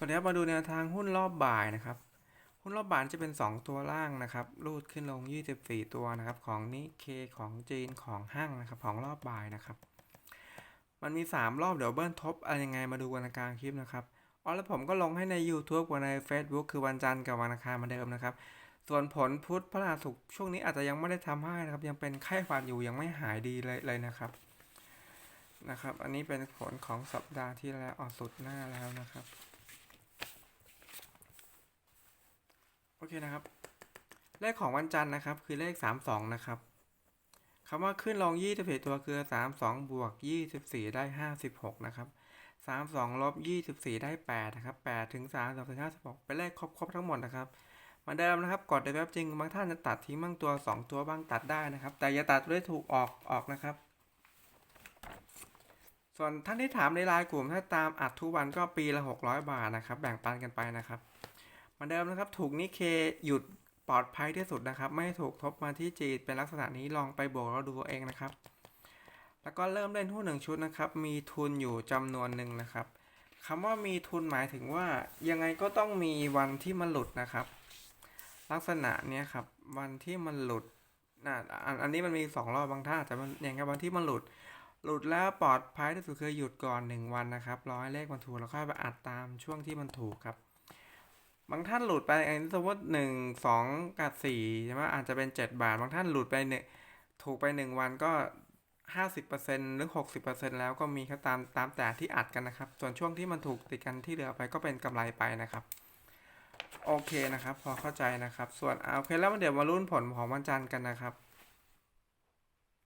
สวัสดีครับมาดูแนวทางหุ้นรอบบ่ายนะครับ หุ้นรอบบ่ายจะเป็น 2 ตัวล่างนะครับ รูดขึ้นลง 24 ตัวนะครับ ของนิเคของจีนของห้างนะครับ ของรอบบ่ายนะครับ มันมี 3 รอบเดี๋ยวเบิ้ลทบอะไรยังไงมาดูกันกลางคลิปนะครับอ๋อแล้วผมก็ลงให้ใน YouTube กับใน Facebook คือวันจันทร์กับวันอังคารเหมาเดิมนะครับ ส่วนผลพุธพฤหัสศุกร์ช่วงนี้อาจจะยังไม่ได้ทำให้นะครับ ยังเป็นไข้หวัดอยู่ยังไม่หายดีเลยเลยนะครับนะครับ อันนี้เป็นผลของสัปดาห์ที่แล้วออกสุดหน้าแล้วนะครับ โอ เคนะครับ เลขของวันจันทร์นะครับ คือเลข 32 นะครับคำว่าขึ้นลง24ตัวคือ 32 บวก 24 ได้ 56 นะครับ32ลบ24 ได้8นะครับ8ถึง3 2ถึง56เป็นเลขครบครบทั้งหมดนะครับเหมือนเดิมนะครับกดในเว็บจริงบางท่านจะตัดทิ้งบางตัว 2 ตัวบ้างตัดได้นะครับ แต่อย่าตัดด้วยถูกออกออกนะครับ ส่วนท่านที่ถามในไลน์กลุ่มถ้าตามอัดทุกวันก็ปีละ 600 บาทนะครับ แบ่งปันกันไปนะครับ เหมือนเดิมนะครับถูกนิเคหยุดปลอดภัยที่สุดนะครับ ไม่ถูกทบมาที่จีนเป็นลักษณะนี้ลองไปบวกแล้วดูเอาเองนะครับ แล้วก็เริ่มเล่นหุ้นหนึ่งชุดนะครับ มีทุนอยู่จำนวนหนึ่งนะครับคำว่ามีทุนหมายถึงว่ายังไงก็ต้องมีวันที่มันหลุดนะครับ ลักษณะเนี้ยครับวันที่มันหลุดนะอันอันนี้มันมีสองรอบบางท่าแต่มันอย่างกับวันที่มันหลุด หลุดแล้วปลอดภัยที่สุดคือหยุดก่อนหนึ่งวันนะครับรอให้เลขมันถูกแล้วค่อยไปอัดตามช่วงที่มันถูกครับ บางท่านหลุดไปอันนี้สมมติหนึ่งสองกับสี่ใช่ไหมอาจจะเป็นเจ็ดบาท บางท่านหลุดไปเนี่ยถูกไปหนึ่งวันก็ห้าสิบเปอร์เซ็นหรือหกสิบเปอร์เซ็นแล้วก็มีครับตามตามแต่ที่อัดกันนะครับ ส่วนช่วงที่มันถูกติดกันที่เหลือไปก็เป็นกำไรไปนะครับ โอเคนะครับ พอเข้าใจนะครับ ส่วนเอาโอเคแล้วเดี๋ยวมาลุ้นผลของวันจันทร์กันนะครับ